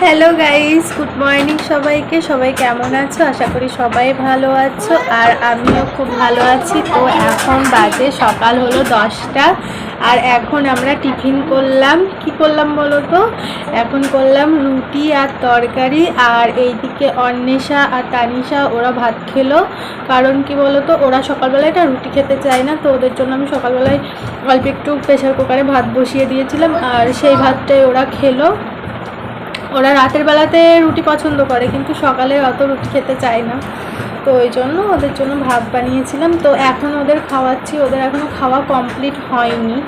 Hello guys good morning সবাইকে। সবাই কেমন আছো? আশা করি সবাই ভালো আছো। আর আমিও খুব ভালো আছি। তো এখন বাজে, সকাল হলো দশটা। আর এখন আমরা টিফিন করলাম। কি করলাম বলো তো? এখন করলাম রুটি আর তরকারি। আর এইদিকে অন্বেষা আর তানিশা ওরা ভাত খেলো। কারণ কি বলো তো? ওরা সকালবেলায় এটা রুটি খেতে চায় না। তো ওদের জন্য আমি সকালবেলায় অল্প একটু প্রেশার কুকারে ভাত বসিয়ে দিয়েছিলাম। আর সেই ভাতটাই ওরা খেলো। ওরা রাতের বেলাতে রুটি পছন্দ করে, কিন্তু সকালে অত রুটি খেতে চায় না। তো ওই জন্য ওদের জন্য ভাত বানিয়েছিলাম। তো এখন ওদের খাওয়াচ্ছি, ওদের এখনও খাওয়া কমপ্লিট হয়নি।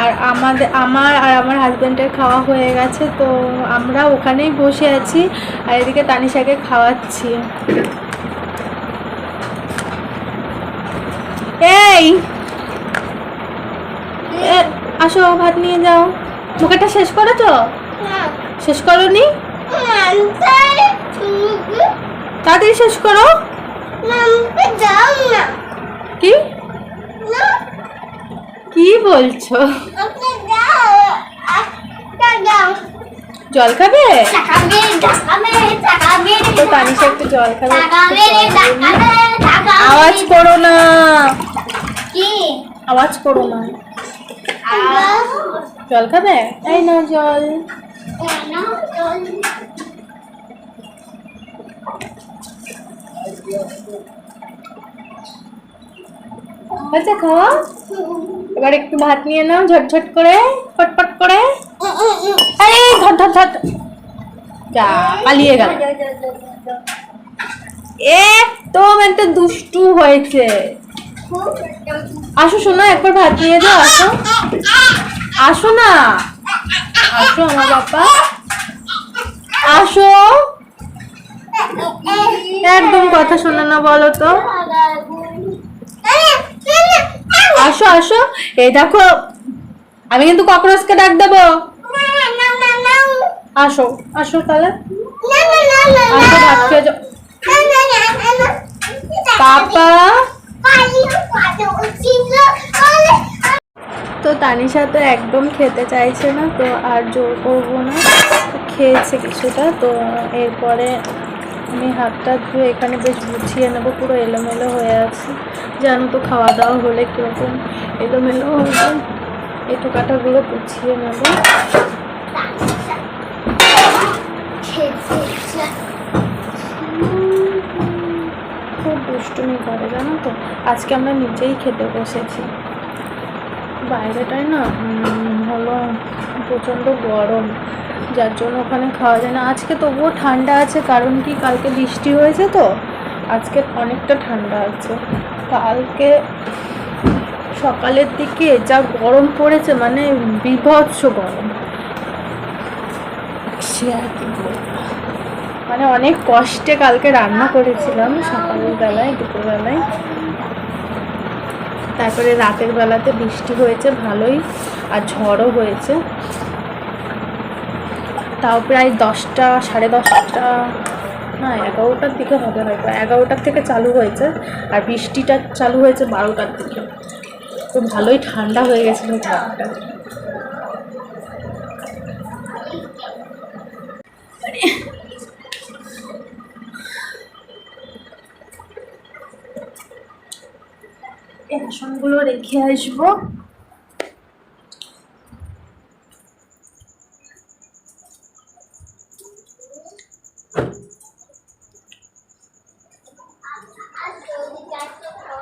আর আমাদের আমার আর আমার হাজব্যান্ডের খাওয়া হয়ে গেছে, তো আমরা ওখানেই বসে আছি আর এদিকে তানিশাকে খাওয়াচ্ছি। এই! আসো, ভাত নিয়ে যাও। মুখেটা শেষ করেছ? শেষ করনি? তাড়াতাড়ি শেষ করো। কি? কি বলছো? জল খাবে? একটু জল খাবে। আওয়াজ করো না। আওয়াজ করো না। জল খাবে? এই না জল। আচ্ছা এবার একটু ভাত নিয়ে নাও, ঝটঝট করে, ফটফট করে। আরে, ধর ধর ধর। যা, পালিয়ে গেল। একদম একটা দুষ্টু হয়েছে। আসো, শোনো, একবার ভাত নিয়ে যাও, আসো। আসো না। আসো আমার বাবা আসো একদম কথা শোনো না বলো তো আসো আসো এই দেখো আমি কিন্তু ককরোচকে ডাক দেবো আসো আসো তাহলে পাপা তানিশা তো একদম খেতে চাইছে না, তো আর জোর করব না। খেয়েছে কিছুটা, তো এরপরে আমি হাতটা ধুয়ে এখানে বেশ গুছিয়ে নেব, পুরো এলোমেলো হয়ে আছে। জানো তো খাওয়া দাওয়া হলে কীরকম এলোমেলো যায় এই টোকাটাগুলো গুছিয়ে নেব। খুব দুষ্টুমি করে, জানো তো। আজকে আমরা নিজেই খেতে বসেছি। বাইরেটায় না হলো প্রচণ্ড গরম। যার জন্য ওখানে খাওয়া যায় না। আজকে তবুও ঠান্ডা আছে, কারণ কি কালকে বৃষ্টি হয়েছে তো? আজকে অনেকটা ঠান্ডা আছে। কালকে সকালের দিকে যা গরম পড়েছে মানে বিভৎস গরম। সে আর কি মানে অনেক কষ্টে কালকে রান্না করেছিলাম সকালের বেলায় দুপুরবেলায়। তারপরে রাতের বেলাতে বৃষ্টি হয়েছে ভালোই আর ঝড়ও হয়েছে। তাও প্রায় দশটা, সাড়ে দশটা, না, এগারোটার দিকে হবে হয়তো, এগারোটার থেকে চালু হয়েছে আর বৃষ্টিটা চালু হয়েছে বারোটার দিকে। তো ভালোই ঠান্ডা হয়ে গেছিল ঘরটা এই বাসনগুলো রেখে আসব।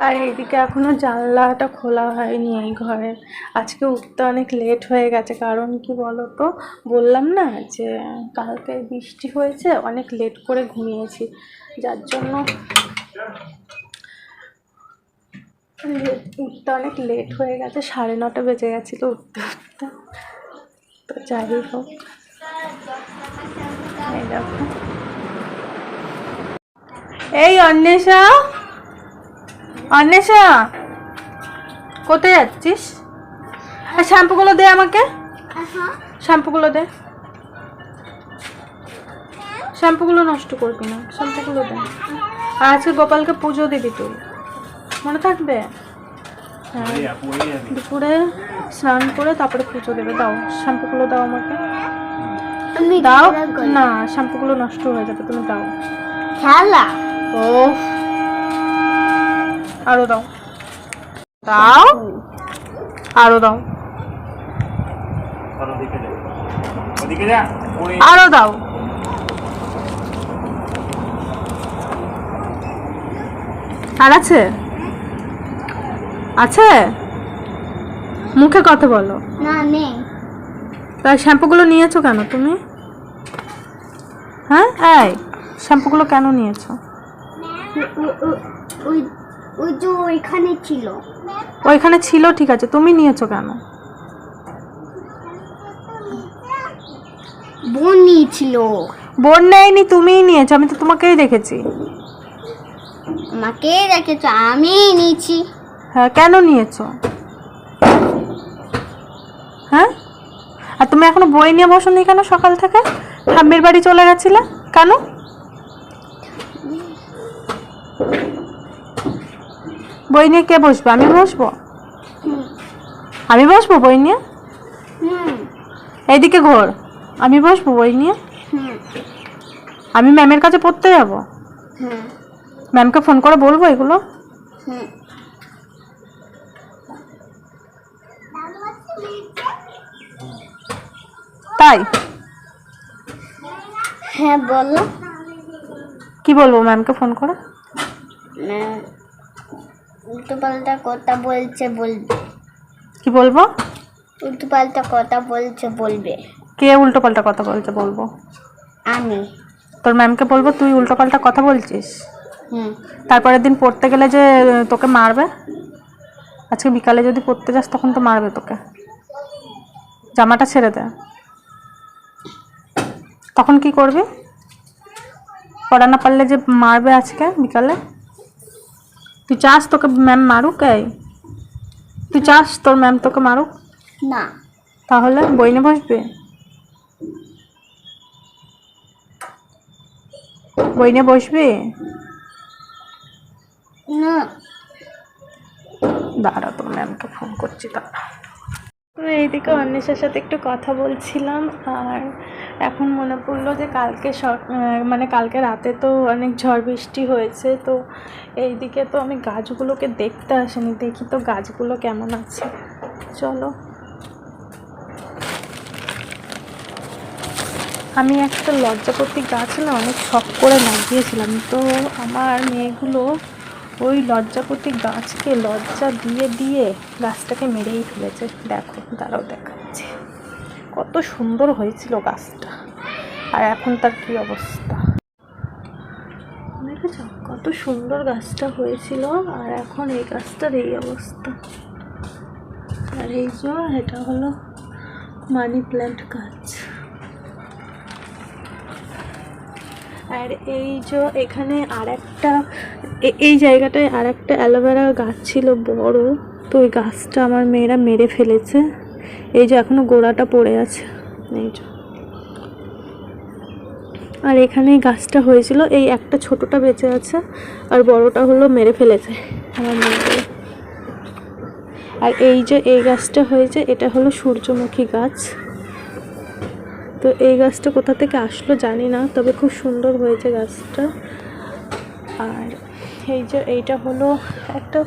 আর এইদিকে এখনও জানলাটা খোলা হয়নি এই ঘরের আজকে উঠতে অনেক লেট হয়ে গেছে, কারণ কি বলো তো বললাম না যে কালকে বৃষ্টি হয়েছে, অনেক লেট করে ঘুমিয়েছি। যার জন্য উঠতে অনেক লেট হয়ে গেছে, সাড়ে নটা বেজে গেছিল উঠতে উঠতে। তো যাই হোক, এই অন্বেষা অন্বেষা, কোথায় যাচ্ছিস? আর শ্যাম্পুগুলো দে আমাকে। শ্যাম্পুগুলো দে। শ্যাম্পুগুলো নষ্ট করবি না, শ্যাম্পুগুলো দে। আর আজকে গোপালকে পুজো দিবি তুই। মনে থাকবে? হ্যাঁ। দুপুরে স্নান করে তারপরে পুজো দেবে। দাও শ্যাম্পুগুলো দাও আমাকে। আমি দাও। না শ্যাম্পুগুলো নষ্ট হয়ে যাবে তুমি দাও। খেলা? ও আরও দাও। দাও। আরও দাও। আরও দাও। আর আছে? আছে? মুখে কথা বলো। না নেই। তা শ্যাম্পুগুলো নিয়েছো কেন তুমি? হ্যাঁ? এই শ্যাম্পুগুলো কেন নিয়েছো? ওই ওই যে ওইখানে ছিল। ওইখানে ছিল ঠিক আছে। তুমি নিয়েছো কেন? বোন নিয়েছিল। বোন নেয়নি তুমিই নিয়েছো। আমি তো তোমাকেই দেখেছি। আমাকে রেখেছো আমি নিয়েছি। হ্যাঁ কেন নিয়েছো? হ্যাঁ? আর তুমি এখনও বই নিয়ে বসনি কেন সকাল থেকে? ঠাম্মির বাড়ি চলে গেছিলে? কেন? বই নিয়ে কে বসবে? আমি বসবো? আমি বসবো বই নিয়ে? এইদিকে ঘোর। আমি বসবো বই নিয়ে? আমি ম্যামের কাছে পড়তে যাব? ম্যামকে ফোন করে বলব এগুলো? তাই? হ্যাঁ বলো। কি বলব ম্যামকে ফোন করে? উল্টো পাল্টা কথা বলছে বলবে। কি বলব? উল্টো পাল্টা কথা বলছে বলবে। কে উল্টো পাল্টা কথা বলছে বলব? আমি। তোর ম্যামকে বলব তুই উল্টো পাল্টা কথা বলছিস? হুম। তারপরের দিন পড়তে গেলে যে তোকে মারবে? আজকে বিকালে যদি পড়তে যাস তখন তো মারবে তোকে। জামাটা ছেড়ে দে। তখন কি করবি? পড়া না পারলে যে মারবে আজকে বিকালে? তুই চাস তোকে ম্যাম মারুক এই? তুই চাস তোর ম্যাম তোকে মারুক? না। তাহলে বই নিয়ে বসবি? বই নিয়ে বসবি? না। দাঁড়া তোর ম্যামকে ফোন করছি দাঁড়া। তো এইদিকে অন্বেষার সাথে একটু কথা বলছিলাম, আর এখন মনে পড়ল যে কালকে মানে কালকে রাতে তো অনেক ঝড় বৃষ্টি হয়েছে, তো এইদিকে তো আমি গাছগুলোকে দেখতে আসিনি, দেখি তো গাছগুলো কেমন আছে। চলো। আমি একটা লজ্জাপতি গাছ না অনেক শখ করে লাগিয়েছিলাম, তো আমার মেয়েগুলো ওই লজ্জাপতি গাছকে লজ্জা দিয়ে দিয়ে গাছটাকে মেরেই ফেলেছে। দেখো, দাঁড়াও, দেখাচ্ছে। কত সুন্দর হয়েছিল গাছটা। আর এখন তার কি অবস্থা? দেখেছ কত সুন্দর গাছটা হয়েছিল, আর এখন এই গাছটার এই অবস্থা। আর এই যে, এটা হলো মানি প্ল্যান্ট গাছ। আর এই যে এখানে আর একটা এই জায়গাটায় আর একটা অ্যালোভেরা গাছ ছিল বড়, তো ওই গাছটা আমার মেয়েরা মেরে ফেলেছে। এই যে এখনও গোড়াটা পড়ে আছে। এই যে। আর এখানে গাছটা হয়েছিল, এই একটা ছোটটা বেঁচে আছে, আর বড়টা হলো মেরে ফেলেছে আমার মেয়েগুলো আর এই যে এই গাছটা হয়েছে, এটা হলো সূর্যমুখী গাছ। তো এই গাছটা কোথা থেকে আসলো জানি না, তবে খুব সুন্দর হয়েছে গাছটা। আর এই যে এইটা হলো একটা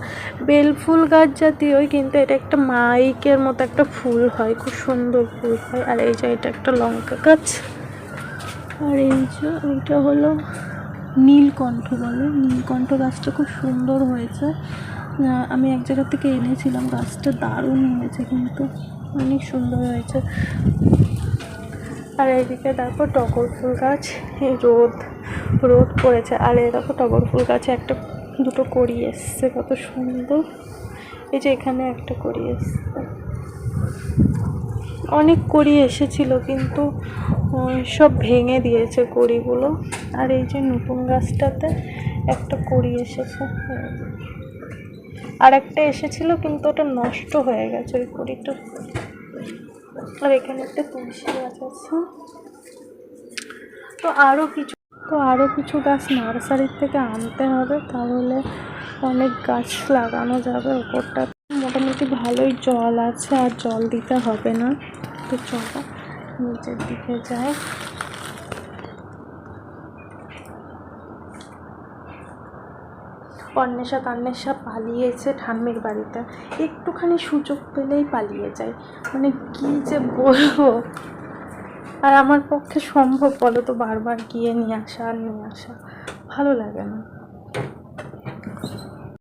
বেল ফুল গাছ জাতীয়ই, কিন্তু এটা একটা মাইকের মতো একটা ফুল হয়, খুব সুন্দর ফুল হয়। আর এই যে এটা একটা লঙ্কা গাছ। আর এই যে এইটা হলো নীলকণ্ঠ বলে। নীলকণ্ঠ গাছটা খুব সুন্দর হয়েছে। আমি এক জায়গা থেকে এনেছিলাম, গাছটা দারুণ হয়েছে কিন্তু। অনেক সুন্দর হয়েছে। আর এইদিকে দেখো টগর ফুল গাছ রোদ রোদ পড়েছে। আর এই দেখো টগর ফুল গাছে একটা দুটো কড়ি এসছে, কত সুন্দর। এই যে এখানে একটা কড়ি এসছে। অনেক কড়ি এসেছিল কিন্তু সব ভেঙে দিয়েছে কড়িগুলো। আর এই যে নতুন গাছটাতে একটা কড়ি এসেছে। আর একটা এসেছিল কিন্তু ওটা নষ্ট হয়ে গেছে ওই কড়িটা। আর এখানে একটা তুলসী গাছ আছে। তো আরও কিছু, তো আরও কিছু গাছ নার্সারির থেকে আনতে হবে, তাহলে অনেক গাছ লাগানো যাবে ওপরটা। মোটামুটি ভালোই জল আছে, আর জল দিতে হবে না। তো চলো, নিচের দিকে যাই। অন্বেষা তন্বেষা পালিয়েছে ঠাম্মির বাড়িতে। একটুখানি সুযোগ পেলেই পালিয়ে যায়। মানে কি যে বলব? আর আমার পক্ষে সম্ভব বলো তো বারবার গিয়ে নিয়ে আসা আর নিয়ে আসা। ভালো লাগে না।